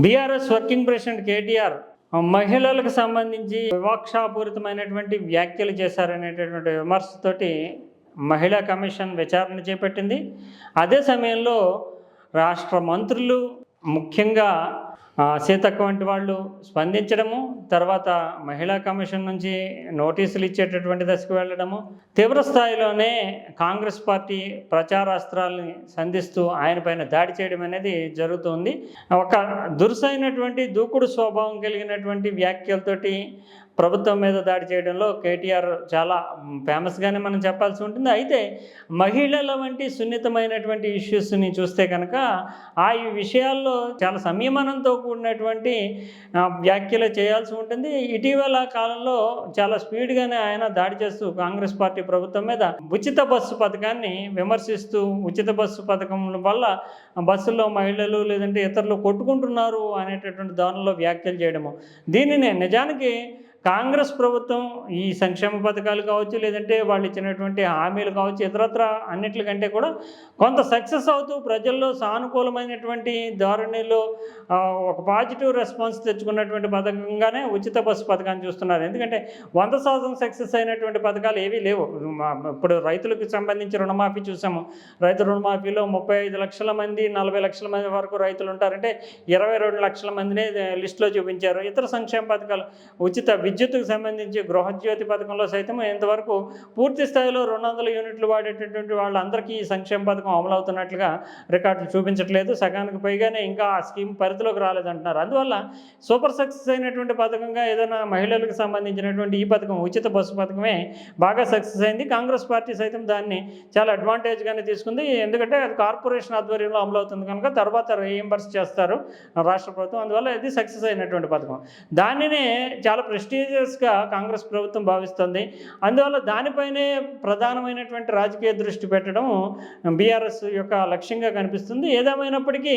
BRS working president KTR మహిళలకు సంబంధించి వివక్షాపూరితమైనటువంటి వ్యాఖ్యలు చేశారనేటటువంటి విమర్శతోటి మహిళా కమిషన్ విచారణ చేపట్టింది. అదే సమయంలో రాష్ట్ర మంత్రులు ముఖ్యంగా సీతక్క వంటి వాళ్ళు స్పందించడము తర్వాత మహిళా కమిషన్ నుంచి నోటీసులు ఇచ్చేటటువంటి దశకు వెళ్ళడము తీవ్ర స్థాయిలోనే కాంగ్రెస్ పార్టీ ప్రచారాస్త్రాలని సంధిస్తూ ఆయన పైన దాడి చేయడం అనేది జరుగుతుంది. ఒక దురుసైనటువంటి దూకుడు స్వభావం కలిగినటువంటి వ్యాఖ్యలతోటి ప్రభుత్వం మీద దాడి చేయడంలో కేటీఆర్ చాలా ఫేమస్గానే మనం చెప్పాల్సి ఉంటుంది. అయితే మహిళల వంటి సున్నితమైనటువంటి ఇష్యూస్ని చూస్తే కనుక ఆ ఈ విషయాల్లో చాలా సంయమనం సంయమనంతో కూడినటువంటి వ్యాఖ్యలు చేయాల్సి ఉంటుంది. ఇటీవల కాలంలో చాలా స్పీడ్గానే ఆయన దాడి చేస్తూ కాంగ్రెస్ పార్టీ ప్రభుత్వం మీద ఉచిత బస్సు పథకాన్ని విమర్శిస్తూ ఉచిత బస్సు పథకం వల్ల బస్సుల్లో మహిళలు లేదంటే ఇతరులు కొట్టుకుంటున్నారు అనేటటువంటి దానిలో వ్యాఖ్యలు చేయడము. దీనినే నిజానికి కాంగ్రెస్ ప్రభుత్వం ఈ సంక్షేమ పథకాలు కావచ్చు లేదంటే వాళ్ళు ఇచ్చినటువంటి హామీలు కావచ్చు ఇతరత్ర అన్నిటికంటే కూడా కొంత సక్సెస్ అవుతూ ప్రజల్లో సానుకూలమైనటువంటి ధోరణిలో ఒక పాజిటివ్ రెస్పాన్స్ తెచ్చుకున్నటువంటి పథకంగానే ఉచిత బస్సు పథకాన్ని చూస్తున్నారు. ఎందుకంటే వంద శాతం సక్సెస్ అయినటువంటి పథకాలు ఏవీ లేవు. ఇప్పుడు రైతులకు సంబంధించి రుణమాఫీ చూసాము. రైతు రుణమాఫీలో ముప్పై ఐదు లక్షల మంది నలభై లక్షల మంది వరకు రైతులు ఉంటారంటే ఇరవై రెండు లక్షల మందిని లిస్టులో చూపించారు. ఇతర సంక్షేమ పథకాలు ఉచిత విద్యుత్తుకు సంబంధించి గృహజ్యోతి పథకంలో సైతం ఇంతవరకు పూర్తి స్థాయిలో రెండు వందల యూనిట్లు వాడేటటువంటి వాళ్ళందరికీ ఈ సంక్షేమ పథకం అమలు అవుతున్నట్లుగా రికార్డులు చూపించట్లేదు. సగానికి పైగానే ఇంకా ఆ స్కీమ్ పరిధిలోకి రాలేదంటున్నారు. అందువల్ల సూపర్ సక్సెస్ అయినటువంటి పథకంగా ఏదైనా మహిళలకు సంబంధించినటువంటి ఈ పథకం ఉచిత బస్సు పథకమే బాగా సక్సెస్ అయింది. కాంగ్రెస్ పార్టీ సైతం దాన్ని చాలా అడ్వాంటేజ్గానే తీసుకుంది. ఎందుకంటే అది కార్పొరేషన్ ఆధ్వర్యంలో అమలు అవుతుంది కనుక తర్వాత రీఎంబర్స్ చేస్తారు రాష్ట్ర ప్రభుత్వం. అందువల్ల ఇది సక్సెస్ అయినటువంటి పథకం. దానినే చాలా సీరియస్గా కాంగ్రెస్ ప్రభుత్వం భావిస్తుంది. అందువల్ల దానిపైనే ప్రధానమైనటువంటి రాజకీయ దృష్టి పెట్టడం బీఆర్ఎస్ యొక్క లక్ష్యంగా కనిపిస్తుంది. ఏదేమైనప్పటికీ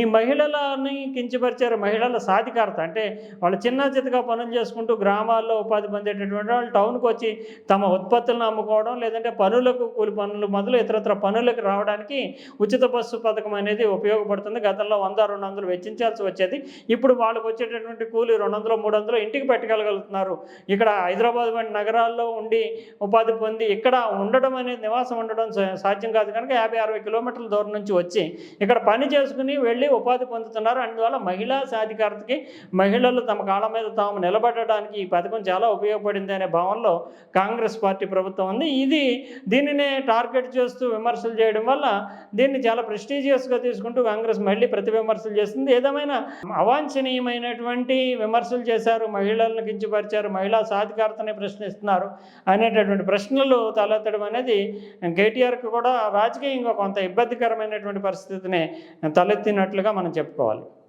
ఈ మహిళలని కించపరిచారు మహిళల సాధికారత. అంటే వాళ్ళు చిన్న చితగా పనులు చేసుకుంటూ గ్రామాల్లో ఉపాధి పొందేటటువంటి వాళ్ళు టౌన్కి వచ్చి తమ ఉత్పత్తులను అమ్ముకోవడం లేదంటే పనులకు కూలి పనులు మొదలు ఇతరత్ర పనులకు రావడానికి ఉచిత బస్సు పథకం అనేది ఉపయోగపడుతుంది. గతంలో వంద రెండు వందలు వెచ్చించాల్సి వచ్చేది. ఇప్పుడు వాళ్ళకు వచ్చేటటువంటి కూలి రెండు వందలు మూడు వందలు ఇంటికి పెట్టగలుగుతున్నారు ఇక్కడ హైదరాబాద్ వంటి నగరాల్లో ఉండి ఉపాధి పొంది ఇక్కడ ఉండడం అనేది నివాసం ఉండడం సాధ్యం కాదు. కనుక యాభై అరవై కిలోమీటర్ల దూరం నుంచి వచ్చి ఇక్కడ పని చేసుకుని వెళ్ళి ఉపాధి పొందుతున్నారు. అందువల్ల మహిళా సాధికారతకి మహిళలు తమ కాళ్ళ మీద తాము నిలబడడానికి ఈ పథకం చాలా ఉపయోగపడింది అనే భావనలో కాంగ్రెస్ పార్టీ ప్రభుత్వం ఉంది. ఇది దీనినే టార్గెట్ చేస్తూ విమర్శలు చేయడం వల్ల దీన్ని చాలా ప్రెస్టీజియస్గా తీసుకుంటూ కాంగ్రెస్ మళ్ళీ ప్రతి విమర్శలు చేస్తుంది. ఏదేమైనా అవాంఛనీయమైనటువంటి విమర్శలు చేశారు మహిళలను కించపరిచారు మహిళా సాధికారతని ప్రశ్నిస్తున్నారు. అనేటటువంటి ప్రశ్నలు తలెత్తడం అనేది కేటీఆర్కి కూడా రాజకీయంగా కొంత ఇబ్బందికరమైనటువంటి పరిస్థితిని తలెత్తినట్లుగా మనం చెప్పుకోవాలి.